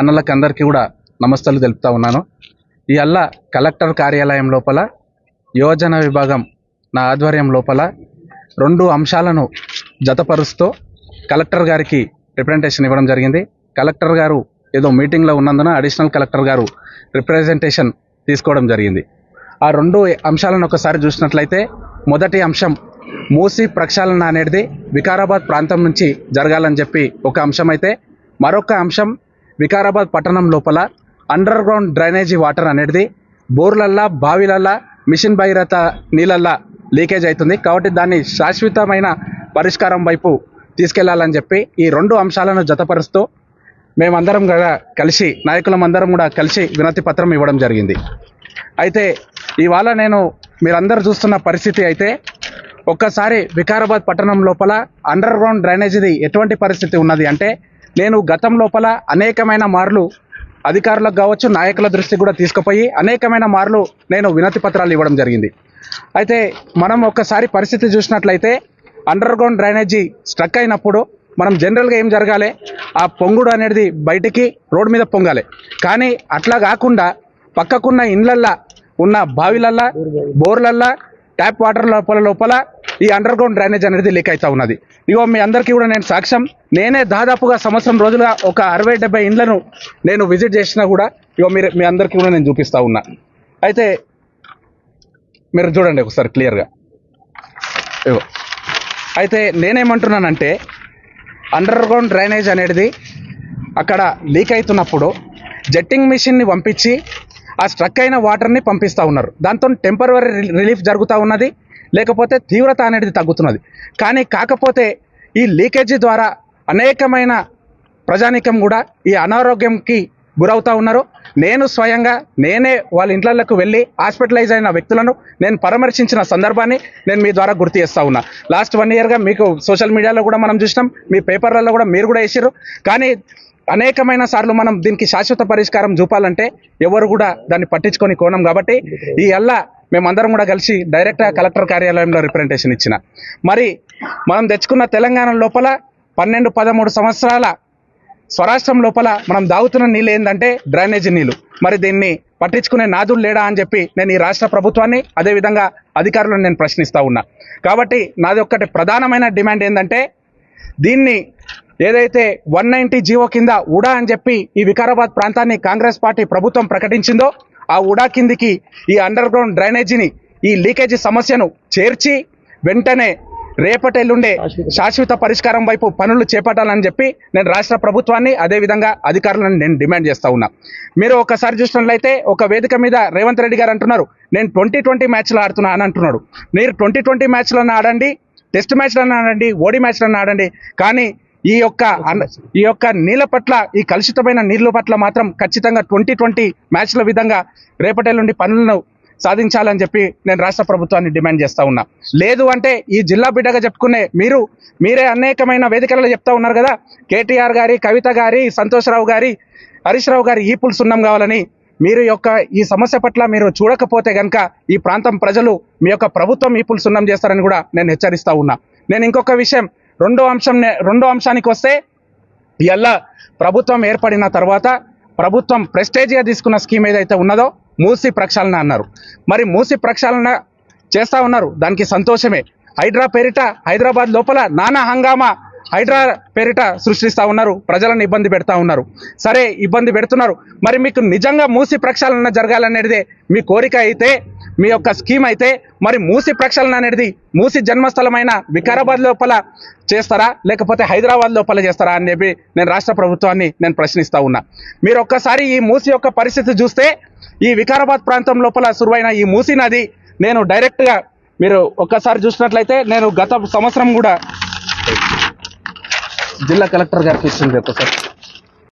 అన్నలకు అందరికీ కూడా నమస్తలు తెలుపుతా ఉన్నాను. ఈ అల్ల కలెక్టర్ కార్యాలయం లోపల యోజన విభాగం నా ఆధ్వర్యం లోపల రెండు అంశాలను జతపరుస్తూ కలెక్టర్ గారికి రిప్రజెంటేషన్ ఇవ్వడం జరిగింది. కలెక్టర్ గారు ఏదో మీటింగ్లో ఉన్నందున అడిషనల్ కలెక్టర్ గారు రిప్రజెంటేషన్ తీసుకోవడం జరిగింది. ఆ రెండు అంశాలను ఒకసారి చూసినట్లయితే మొదటి అంశం మూసి ప్రక్షాళన అనేది వికారాబాద్ ప్రాంతం నుంచి జరగాలని చెప్పి ఒక అంశం అయితే మరొక అంశం వికారాబాద్ పట్టణం లోపల అండర్ గ్రౌండ్ డ్రైనేజీ వాటర్ అనేది బోర్లల్లా బావిలల్లా మిషన్ భగీరథ నీళ్ళల్లా లీకేజ్ అవుతుంది. కాబట్టి దాన్ని శాశ్వతమైన పరిష్కారం వైపు తీసుకెళ్ళాలని చెప్పి ఈ రెండు అంశాలను జతపరుస్తూ మేమందరం కూడా కలిసి నాయకులం అందరం కూడా కలిసి వినతి పత్రం ఇవ్వడం జరిగింది. అయితే ఇవాళ నేను మీరందరూ చూస్తున్న పరిస్థితి అయితే ఒక్కసారి వికారాబాద్ పట్టణం లోపల అండర్ గ్రౌండ్ డ్రైనేజీది ఎటువంటి పరిస్థితి ఉన్నది అంటే నేను గతం లోపల అనేకమైన మార్లు అధికారులకు కావచ్చు నాయకుల దృష్టి కూడా తీసుకుపోయి అనేకమైన మార్లు నేను వినతి పత్రాలు ఇవ్వడం జరిగింది. అయితే మనం ఒక్కసారి పరిస్థితి చూసినట్లయితే అండర్ గ్రౌండ్ డ్రైనేజీ స్ట్రక్ అయినప్పుడు మనం జనరల్గా ఏం జరగాలి? ఆ పొంగుడు అనేది బయటికి రోడ్డు మీద పొంగాలి. కానీ అట్లా కాకుండా పక్కకున్న ఇండ్లల్లో ఉన్న బావిలల్లా బోర్లల్లా ట్యాప్ వాటర్ లోపల లోపల ఈ అండర్ గ్రౌండ్ డ్రైనేజ్ అనేది లీక్ అవుతా ఉన్నది. ఇగో మీ అందరికీ కూడా నేను సాక్ష్యం. నేనే దాదాపుగా సంవత్సరం రోజులుగా ఒక అరవై డెబ్బై ఇండ్లను నేను విజిట్ చేసినా కూడా ఇగో మీరు మీ అందరికీ కూడా నేను చూపిస్తూ ఉన్నా. అయితే మీరు చూడండి ఒకసారి క్లియర్గా ఇగో. అయితే నేనేమంటున్నానంటే అండర్ గ్రౌండ్ డ్రైనేజ్ అనేది అక్కడ లీక్ అవుతున్నప్పుడు జెట్టింగ్ మిషన్ని పంపించి ఆ స్ట్రక్ అయిన వాటర్ని పంపిస్తూ ఉన్నారు. దాంతో టెంపరీ రిలీఫ్ జరుగుతూ ఉన్నది. లేకపోతే తీవ్రత అనేది తగ్గుతున్నది. కానీ కాకపోతే ఈ లీకేజీ ద్వారా అనేకమైన ప్రజానీకం కూడా ఈ అనారోగ్యంకి గురవుతా ఉన్నారు? నేను స్వయంగా నేనే వాళ్ళ ఇంట్లకు వెళ్ళి హాస్పిటలైజ్ అయిన వ్యక్తులను నేను పరామర్శించిన సందర్భాన్ని నేను మీ ద్వారా గుర్తు చేస్తా ఉన్నా. లాస్ట్ వన్ ఇయర్గా మీకు సోషల్ మీడియాలో కూడా మనం చూసినాం మీ పేపర్లలో కూడా మీరు కూడా వేసారు కానీ అనేకమైన సార్లు మనం దీనికి శాశ్వత పరిష్కారం చూపాలంటే ఎవరు కూడా దాన్ని పట్టించుకొని కోణం కాబట్టి ఈ అల్లా మేమందరం కూడా కలిసి డైరెక్ట్గా కలెక్టర్ కార్యాలయంలో రిప్రజెంటేషన్ ఇచ్చిన. మరి మనం తెచ్చుకున్న తెలంగాణ లోపల పన్నెండు పదమూడు సంవత్సరాల స్వరాష్ట్రం లోపల మనం దాగుతున్న నీళ్ళు ఏంటంటే డ్రైనేజీ నీళ్ళు. మరి దీన్ని పట్టించుకునే నాదుడు లేడా అని చెప్పి నేను ఈ రాష్ట్ర ప్రభుత్వాన్ని అదేవిధంగా అధికారులను నేను ప్రశ్నిస్తూ ఉన్నా. కాబట్టి నాది ఒక్కటి ప్రధానమైన డిమాండ్ ఏంటంటే దీన్ని ఏదైతే వన్ నైంటీ జీవో కింద ఉడా అని చెప్పి ఈ వికారాబాద్ ప్రాంతాన్ని కాంగ్రెస్ పార్టీ ప్రభుత్వం ప్రకటించిందో ఆ ఉడా కిందికి ఈ అండర్ గ్రౌండ్ డ్రైనేజీని ఈ లీకేజీ సమస్యను చేర్చి వెంటనే రేపటి ఎల్లుండే శాశ్వత పరిష్కారం వైపు పనులు చేపట్టాలని చెప్పి నేను రాష్ట్ర ప్రభుత్వాన్ని అదేవిధంగా అధికారులను నేను డిమాండ్ చేస్తా ఉన్నా. మీరు ఒకసారి చూసినట్లయితే ఒక వేదిక మీద రేవంత్ రెడ్డి గారు అంటున్నారు నేను ట్వంటీ ట్వంటీ మ్యాచ్లు ఆడుతున్నా అని అంటున్నాడు. మీరు ట్వంటీ ట్వంటీ మ్యాచ్లను ఆడండి టెస్ట్ మ్యాచ్లను ఆడండి ఓడి మ్యాచ్లను ఆడండి కానీ ఈ యొక్క ఈ యొక్క నీళ్ళ పట్ల ఈ కలుషితమైన నీళ్ళ పట్ల మాత్రం ఖచ్చితంగా ట్వంటీ ట్వంటీ మ్యాచ్ల విధంగా రేపటి నుండి పనులను సాధించాలని చెప్పి నేను రాష్ట్ర ప్రభుత్వాన్ని డిమాండ్ చేస్తా ఉన్నా. లేదు అంటే ఈ జిల్లా బిడ్డగా చెప్పుకునే మీరు మీరే అనేకమైన వేదికలలో చెప్తా ఉన్నారు కదా. కేటీఆర్ గారి కవిత గారి సంతోష్రావు గారి హరీష్ రావు గారి ఈ సున్నం కావాలని మీరు యొక్క ఈ సమస్య పట్ల మీరు చూడకపోతే గనక ఈ ప్రాంతం ప్రజలు మీ యొక్క ప్రభుత్వం ఈ సున్నం చేస్తారని కూడా నేను హెచ్చరిస్తా ఉన్నా. నేను ఇంకొక విషయం రెండో అంశం రెండో అంశానికి వస్తే ఇలా ప్రభుత్వం ఏర్పడిన తర్వాత ప్రభుత్వం ప్రెస్టేజ్గా తీసుకున్న స్కీమ్ ఏదైతే ఉన్నదో మూసి ప్రక్షాళన అన్నారు. మరి మూసి ప్రక్షాళన చేస్తూ ఉన్నారు. దానికి సంతోషమే. హైడ్రా పేరిట హైదరాబాద్ లోపల నానా హంగామా హైడ్రా పేరిట సృష్టిస్తూ ఉన్నారు. ప్రజలను ఇబ్బంది పెడతా ఉన్నారు. సరే ఇబ్బంది పెడుతున్నారు. మరి మీకు నిజంగా మూసి ప్రక్షాళన జరగాలనేది మీ కోరిక అయితే మీ యొక్క స్కీమ్ అయితే మరి మూసి ప్రక్షాళన అనేది మూసి జన్మస్థలమైన వికారాబాద్ లోపల చేస్తారా? లేకపోతే హైదరాబాద్ లోపల చేస్తారా అని చెప్పి నేను రాష్ట్ర ప్రభుత్వాన్ని నేను ప్రశ్నిస్తా ఉన్నా. మీరు ఒక్కసారి ఈ మూసి యొక్క పరిస్థితి చూస్తే ఈ వికారాబాద్ ప్రాంతం లోపల సురువైన ఈ మూసి నది నేను డైరెక్ట్గా మీరు ఒక్కసారి చూసినట్లయితే నేను గత సంవత్సరం కూడా జిల్లా కలెక్టర్ గారికి ఇచ్చింది ఒక్కసారి.